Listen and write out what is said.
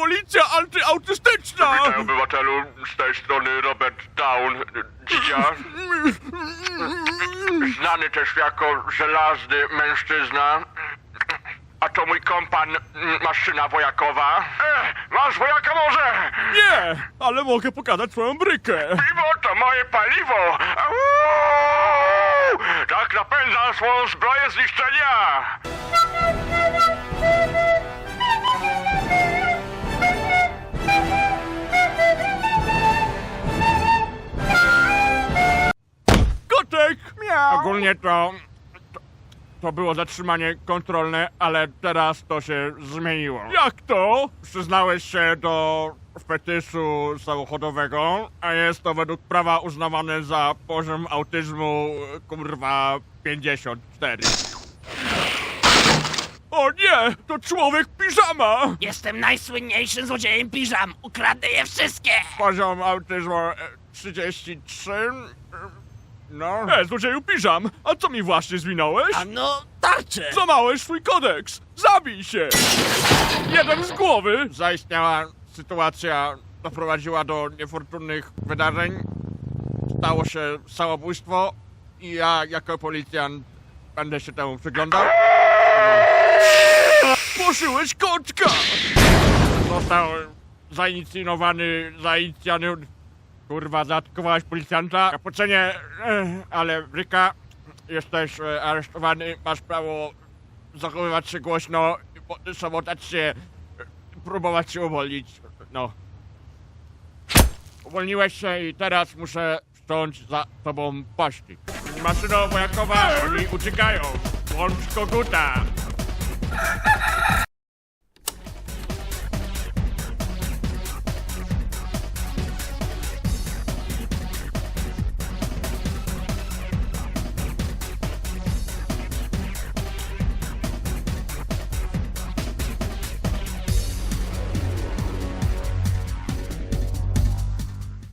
policja antyautystyczna! Witaj obywatelu, z tej strony Robert Down, Dzidzia. Znany też jako żelazny mężczyzna. A to mój kompan, mm, maszyna wojakowa. E, masz wojaka może? Nie, ale mogę pokazać swoją brykę. Piwo to moje paliwo! Au! Tak napędzam swoją zbroję zniszczenia! Ogólnie to, to... To było zatrzymanie kontrolne, ale teraz to się zmieniło. Jak to? Przyznałeś się do fetyszu samochodowego, a jest to według prawa uznawane za poziom autyzmu, kurwa, 54. O nie! To człowiek piżama! Jestem najsłynniejszym złodziejem piżam. Ukradnę je wszystkie. Poziom autyzmu e, 33. e, No. E, złodzieju piżam, a co mi właśnie zwinąłeś? A no, tarczę. Złamałeś swój kodeks! Zabij się! Jeden z głowy! Zaistniała sytuacja doprowadziła do niefortunnych wydarzeń. Stało się samobójstwo i ja jako policjant będę się temu przyglądał. Poszyłeś kotka! Został zainicjowany, zainicjowany... Kurwa, zaatakowałeś policjanta. Kapucenie, eh, ale Ryka, jesteś e, aresztowany, masz prawo zachowywać się głośno, bo- szamotać się, e, próbować się uwolnić. No. Uwolniłeś się i teraz muszę wszcząć za tobą pościg. Maszyno wojakowa, oni uciekają. Włącz koguta.